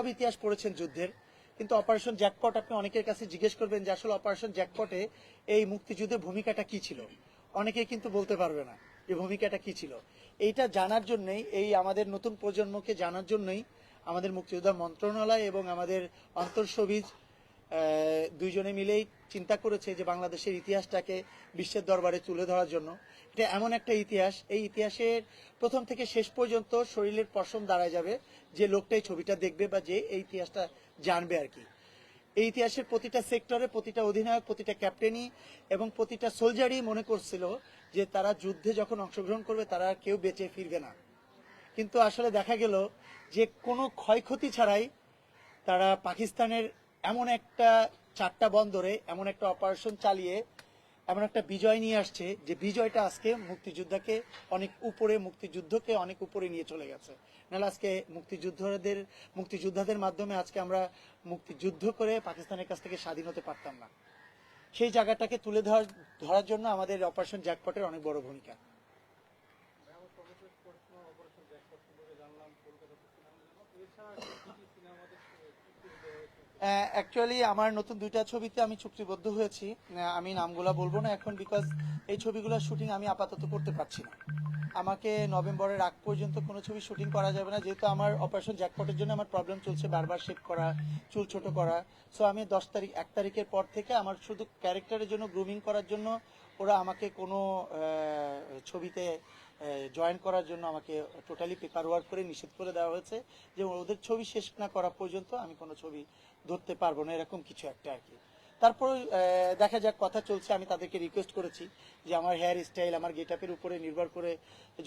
সব ইতিহাস পড়েছেন যুদ্ধের। কিন্তু অপারেশন জ্যাকপট আপনি অনেকের কাছে জিজ্ঞেস করবেন যে আসলে অপারেশন জ্যাকপটে এই মুক্তিযুদ্ধের ভূমিকাটা কি ছিল? অনেকে কিন্তু বলতে পারবে না যে ভূমিকাটা কি ছিল। এইটা জানার জন্যই এই আমাদের নতুন প্রজন্মকে জানার জন্যই আমাদের মুক্তিযোদ্ধা মন্ত্রণালয় এবং আমাদের অন্তঃসবিজ আহ, দুইজনে মিলেই চিন্তা করেছে যে বাংলাদেশের ইতিহাসটাকে বিশ্বের দরবারে তুলে ধরার জন্য। এটা এমন একটা ইতিহাস। এই ইতিহাসের প্রথম থেকে শেষ পর্যন্ত শরীরের পশম দাঁড়ায় যাবে যে লোকটাই ছবিটা দেখবে বা যে এই ইতিহাসটা জানবে আর কি। এই ইতিহাসের প্রতিটা সেক্টরে, প্রতিটা অধিনায়ক, প্রতিটা ক্যাপ্টেনই এবং প্রতিটা সোলজারই মনে করছিল যে তারা যুদ্ধে যখন অংশগ্রহণ করবে, তারা কেউ বেঁচে ফিরবে না। কিন্তু আসলে দেখা গেল যে কোনো ক্ষয়ক্ষতি ছাড়াই তারা পাকিস্তানের এমন একটা চারটা বন্দরে, এমন একটা অপারেশন চালিয়ে, এমন একটা বিজয় নিয়ে আসছে যে বিজয়টা আজকে মুক্তিযোদ্ধাকে অনেক উপরে, মুক্তিযুদ্ধকে অনেক উপরে নিয়ে চলে গেছে। নাহলে আজকে মুক্তিযুদ্ধদের, মুক্তিযোদ্ধাদের মাধ্যমে আজকে আমরা মুক্তিযুদ্ধ করে পাকিস্তানের কাছ থেকে স্বাধীন হতে পারতাম না। সেই জায়গাটাকে তুলে ধরার ধরার জন্য আমাদের অপারেশন জ্যাকপটের অনেক বড় ভূমিকা। অ্যাকচুয়ালি আমার নতুন দুইটা ছবিতে আমি চুক্তিবদ্ধ হয়েছি। আমি নামগুলা বলব না এখন বিকজ এই ছবিগুলোর শুটিং আমি আপাতত করতে পারছি না। আমাকে নভেম্বরের আগ পর্যন্ত কোনো ছবি শুটিং করা যাবে না, যেহেতু আমার অপারেশন জ্যাকপটের জন্য আমার প্রবলেম চলছে বারবার শেপ করা, চুল ছোট করা। সো আমি দশ তারিখ, এক তারিখের পর থেকে আমার শুধু ক্যারেক্টারের জন্য গ্রুমিং করার জন্য ওরা আমাকে কোনো ছবিতে জয়েন করার জন্য আমাকে টোটালি পেপার ওয়ার্ক করে নিষেধ করে দেওয়া হয়েছে যে ওদের ছবি শেষ না করা পর্যন্ত আমি কোনো ছবি ধরতে পারব না, এরকম কিছু একটা আর কি। তারপর দেখা যাক, কথা চলছে, আমি তাদেরকে রিকোয়েস্ট করেছি যে আমার হেয়ার স্টাইল আমার গেট আপের উপরে নির্ভর করে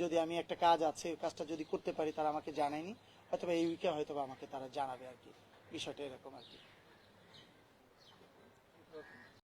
যদি আমি একটা কাজ আছে, কাজটা যদি করতে পারি, তারা আমাকে জানায়নি হয়তো এই উইকে হয়তো আমাকে তারা জানাবে আর কি, বিষয়টা এরকম আর কি।